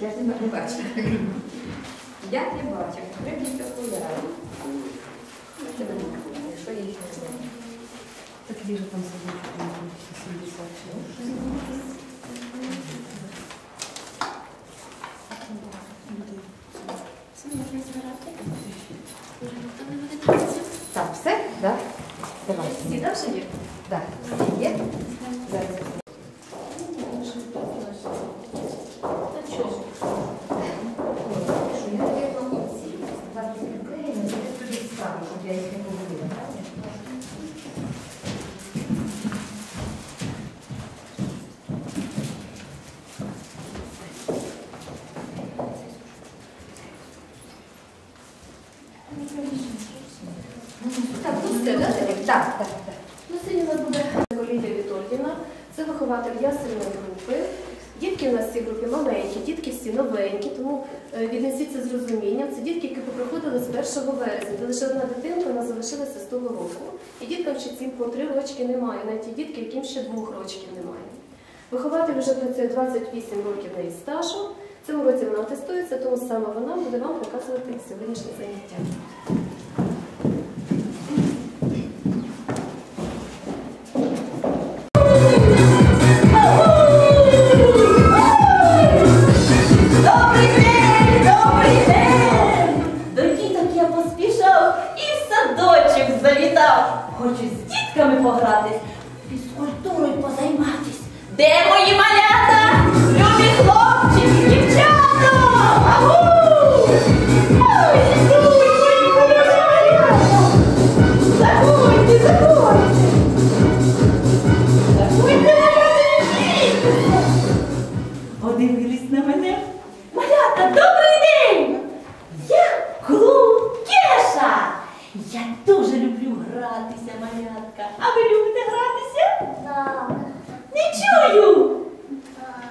Я ж не бачу. Я не бачу. Прибіть окуляри. Що їх не знаю. Так вижу там собачку, 70. Так, все? Да? Давай. Вже є? Так, є? Зараз. Та чого ж? Що я таке помітці? Зараз відкриємо, я тобі щоб я їх не побудила, правильно? Так, да? Так, так, так. Ну, сьогодні у нас буде Лідія Вітольдівна, це вихователь ясельної групи. Дітки у нас в цій групі маленькі, дітки всі новенькі, тому е, віднесіться з розумінням. Це дітки, які поприходили з 1 вересня. Це одна дитинка, вона залишилася з того року. І діткам ще цим по три рочки немає, навіть ті дітки, яким ще двох рочків немає. Вихователь вже працює 28 років на її стажу. Цим році вона атестується, тому саме вона буде вам показувати сьогоднішнє заняття. Завітав. Хочу з дітками погратись, фізкультурою позайматись. Де мої малята? Любі хлопчики, дівчата! Агу! Малятка. А ви любите гратися? Так. Не чую!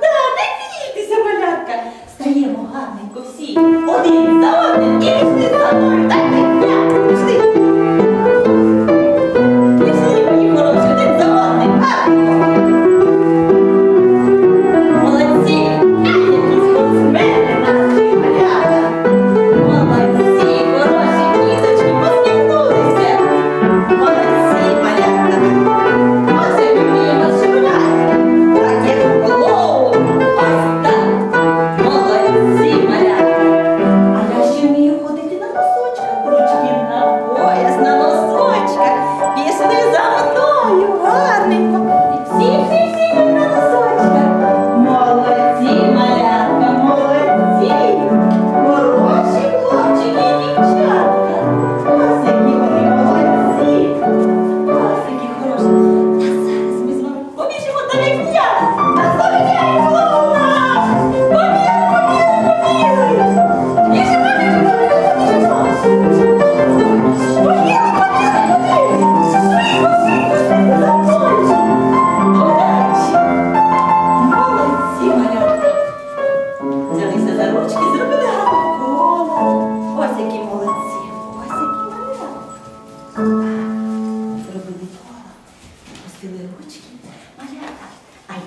Да, не бійтеся, малятка. Стаємо гарненько всі. Один за одним і пішли за мною.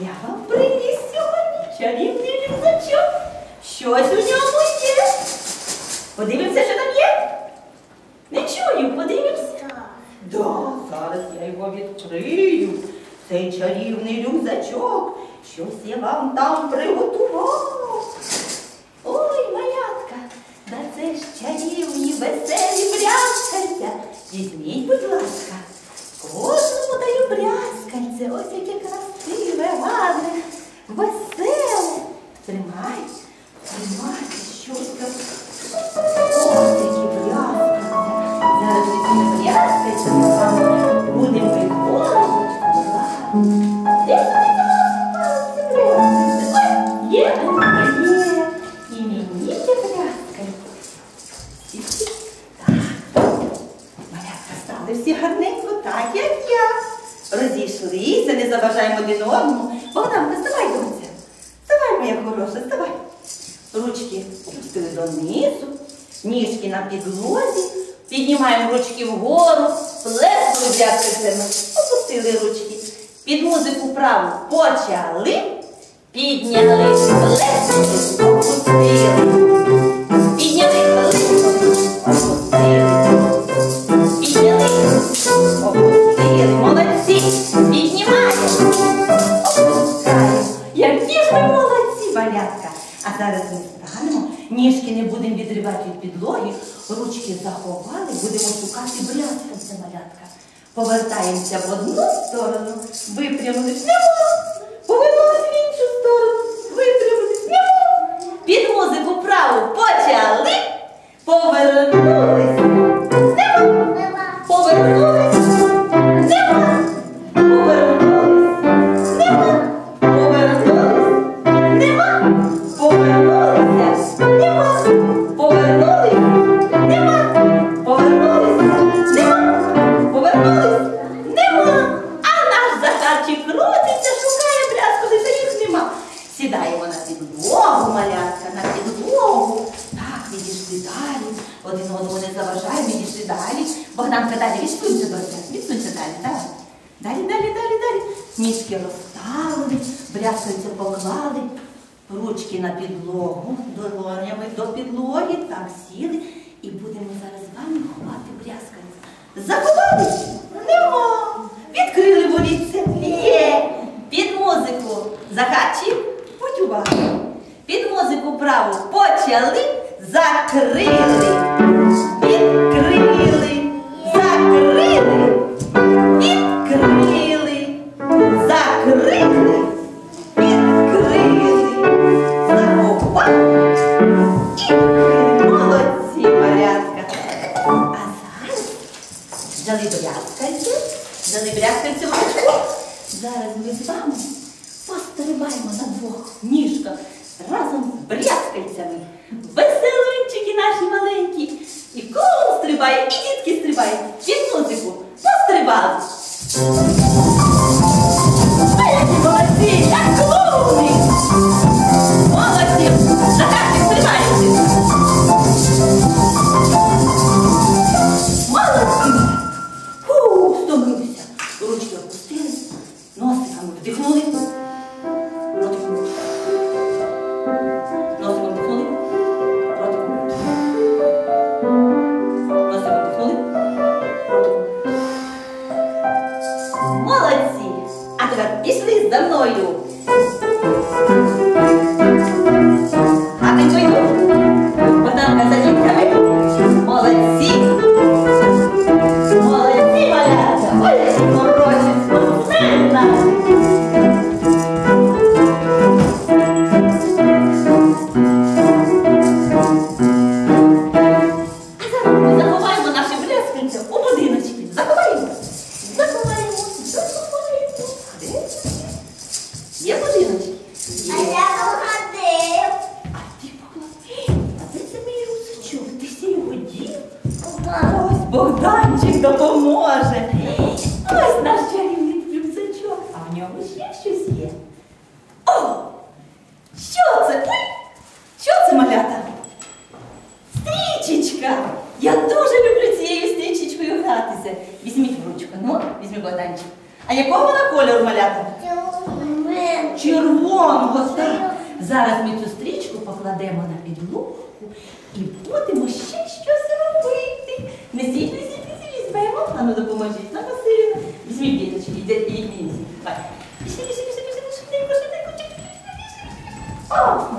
Я вам приніс сьогодні чарівний рюкзачок. Щось у ньому є. Подивимося, що там є. Не чую, подивимося. Да, зараз я його відкрию. Цей чарівний рюкзачок. Щось я вам там приготував. Ой, малятка, да це ж чарівні, веселі брязкальця. Візьміть, будь ласка, кожному даю брязкальце. Ось яке красиве, гарне, веселе. Тримай, тримай, щось моя хороша, ставай. Ручки пустили донизу, ніжки на підлозі, піднімаємо ручки вгору, плеску землю, опустили ручки. Під музику праву почали, підняли, плеску, опустили. пальця. А зараз ми станемо, ніжки не будемо відривати від підлоги, ручки заховали, будемо шукати брязка для малятка. Повертаємося в одну сторону, випрямились прямо, повернулись в іншу сторону, випрямились прямо. Під музику праву почали, повернулись. Повернулися. підлоги, так сіли і будемо зараз з вами ховати брязканці. Заколотись? Нема. Відкрили ворітце. Є. Під музику. Захарчик, будь уважно. Під музику право почали, закрили. Samo, faz trabalho, mas Намасыя. Извините, это очень идеальный. Vai. Ищи, ищи, ищи, ищи, ищи, ищи, ищи, ищи, ищи, ищи, ищи, ищи, ищи, ищи,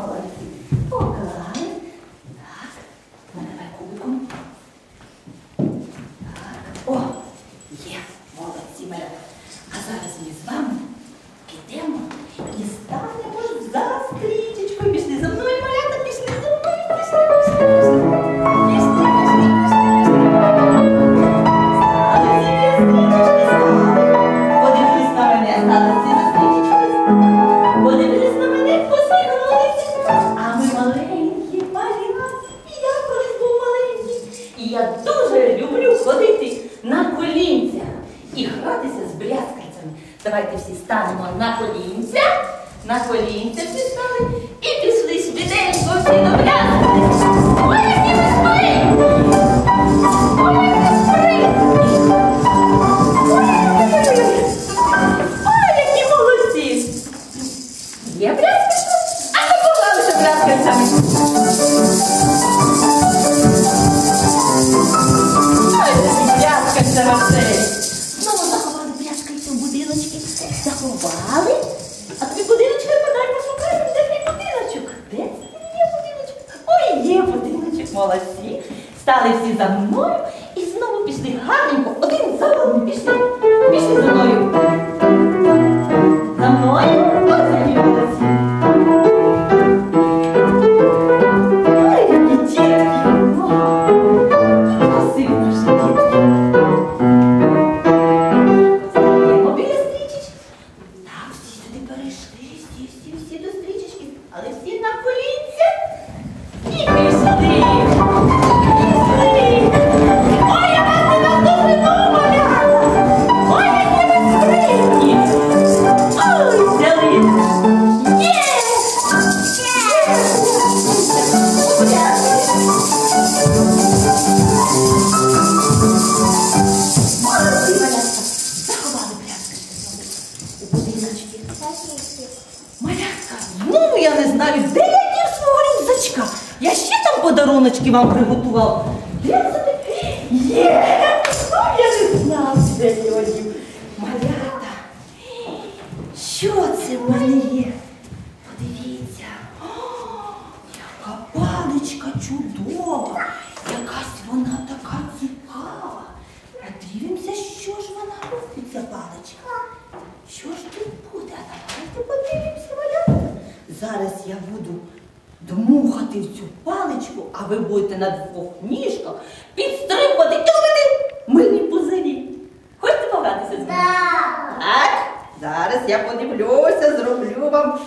mỗi тільки вам приготував. Де це таке? Є! Я не знав, де сьогодні. Малята, що це в мене є? Подивіться. О, яка паличка чудова. ви будете на двох ніжках підстрибувати і ловити мильні пузирі. Хочете погратися з мною? Да. Так, зараз я подивлюся, зроблю вам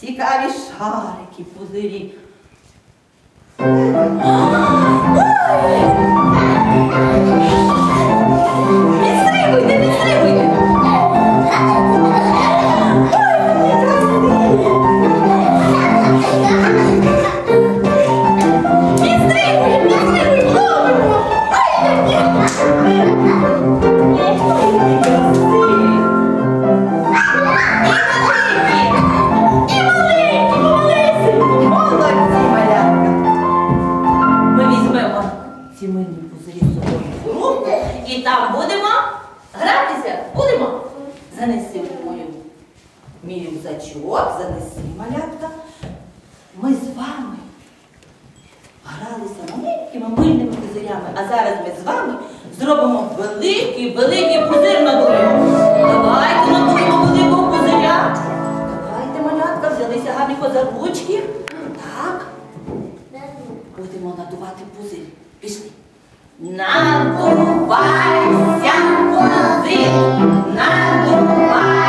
цікаві шарики, пузирі. там будемо гратися, будемо. Занеси мою мій зачок, занеси малятка. Ми з вами гралися маленькими мильними козирями, а зараз ми з вами зробимо великий, великий пузир на надуємо. Давайте надуємо великого пузиря. Давайте, малятка, взялися гарні козаручки. Так. Будемо надувати пузир. Пішли. Надувайся, плави, надувайся.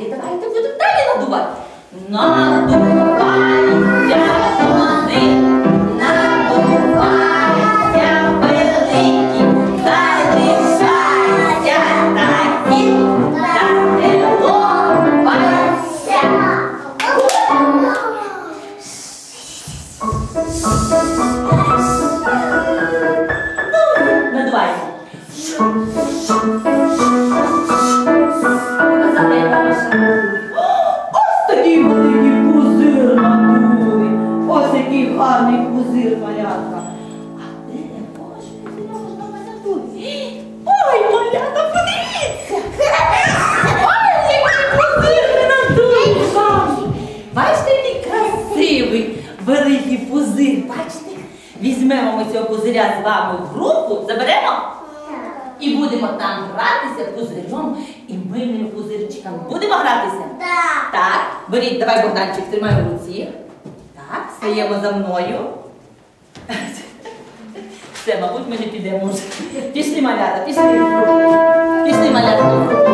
і так далі, так будемо далі надувати. Надо! Давай, Богданчик, тримай в руці. Так, стаємо за мною. Все, мабуть, ми не підемо. Пішли малята, пішли. Пішли малята.